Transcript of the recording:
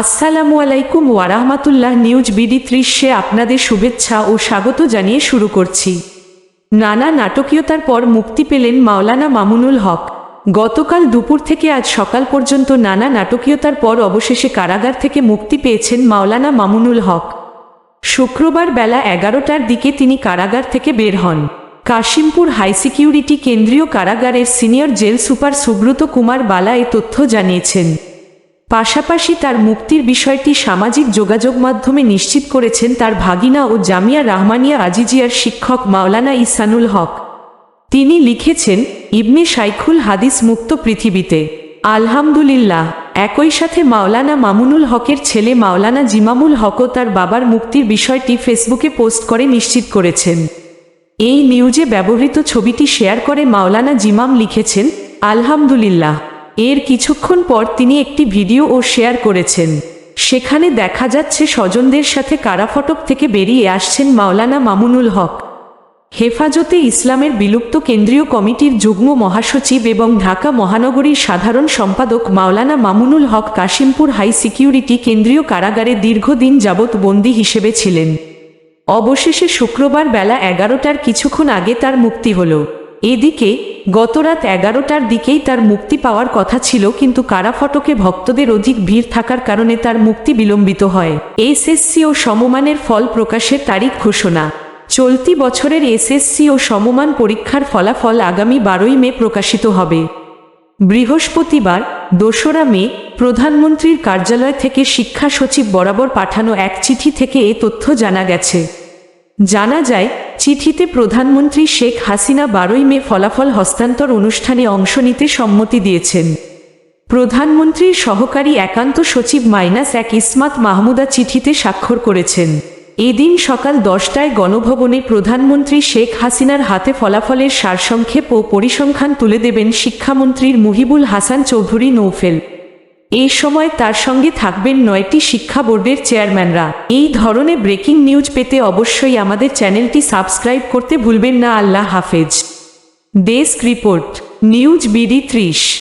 আসসালামু আলাইকুম ওয়ারাহমাতুল্লাহ news BD ত্রিশে আপনাদের শুভেচ্ছা ও স্বাগত জানিয়ে শুরু করছি। নানা নাটকীয়তার পর মুক্তি পেলেন মাওলানা মামুনুল হক। গতকাল দুপুর থেকে আজ সকাল পর্যন্ত নানা নাটকীয়তার পর অবশেষে কারাগার থেকে মুক্তি পেয়েছেন মাওলানা মামুনুল হক। শুক্রবার বেলা এগারোটার দিকে তিনি কারাগার থেকে বের হন। কাশিমপুর হাই সিকিউরিটি কেন্দ্রীয় কারাগারের senior jail super Subrata Kumar Bala এ তথ্য জানিয়েছেন। পাশাপাশি তার মুক্তির বিষয়টি সামাজিক যোগাযোগ মাধ্যমে নিশ্চিত করেছেন তার ভাগিনা ও জামিয়া রাহমানিয়া আজিজিয়ার শিক্ষক মাওলানা ইসানুল হক। তিনি লিখেছেন, ইবনে সাইখুল হাদিস মুক্ত পৃথিবীতে। আলহামদুলিল্লাহ, একই সাথে মাওলানা মামুনুল হকের ছেলে মাওলানা জিমামুল হকও তার বাবার মুক্তির বিষয়টি ফেসবুকে পোস্ট করে নিশ্চিত করেছেন। এই নিউজে ব্যবহৃত ছবিটি শেয়ার করে মাওলানা জিমাম লিখেছেন, আলহামদুলিল্লাহ। এর কিছুক্ষণ পর তিনি একটি ভিডিও ও শেয়ার করেছেন। সেখানে দেখা যাচ্ছে স্বজনদের সাথে কারাফটক থেকে বেরিয়ে আসছেন মাওলানা মামুনুল হক। হেফাজতে ইসলামের বিলুপ্ত কেন্দ্রীয় কমিটির যুগ্ম মহাসচিব এবং ঢাকা মহানগরীর সাধারণ সম্পাদক মাওলানা মামুনুল হক কাশিমপুর হাই সিকিউরিটি কেন্দ্রীয় কারাগারে দীর্ঘদিন যাবৎ বন্দী হিসেবে ছিলেন। অবশেষে শুক্রবার বেলা এগারোটার কিছুক্ষণ আগে তার মুক্তি হল। এদিকে গতরাত এগারোটার দিকেই তার মুক্তি পাওয়ার কথা ছিল, কিন্তু কারাফটকে ভক্তদের অধিক ভিড় থাকার কারণে তার মুক্তি বিলম্বিত হয়। এসএসসি ও সমমানের ফল প্রকাশের তারিখ ঘোষণা। চলতি বছরের এসএসসি ও সমমান পরীক্ষার ফলাফল আগামী বারোই মে প্রকাশিত হবে। বৃহস্পতিবার, দোসরা মে, প্রধানমন্ত্রীর কার্যালয় থেকে শিক্ষা সচিব বরাবর পাঠানো এক চিঠি থেকে এ তথ্য জানা গেছে। জানা যায় চিঠিতে প্রধানমন্ত্রী শেখ হাসিনা বারোই মে ফলাফল হস্তান্তর অনুষ্ঠানে অংশ নিতে সম্মতি দিয়েছেন। প্রধানমন্ত্রীর সহকারী একান্ত সচিব মাইনাস এক ইসমাত মাহমুদা চিঠিতে স্বাক্ষর করেছেন। এদিন সকাল দশটায় গণভবনে প্রধানমন্ত্রী শেখ হাসিনার হাতে ফলাফলের সারসংক্ষেপ ও পরিসংখ্যান তুলে দেবেন শিক্ষামন্ত্রীর মুহিবুল হাসান চৌধুরী নৌফেল। এই সময় তার সঙ্গে থাকবেন নয়টি শিক্ষা বোর্ডের চেয়ারম্যানরা। এই ধরনের ব্রেকিং নিউজ পেতে অবশ্যই আমাদের চ্যানেলটি সাবস্ক্রাইব করতে ভুলবেন না। আল্লাহ হাফেজ। ডেস্ক রিপোর্ট, নিউজ বিডি ত্রিশ।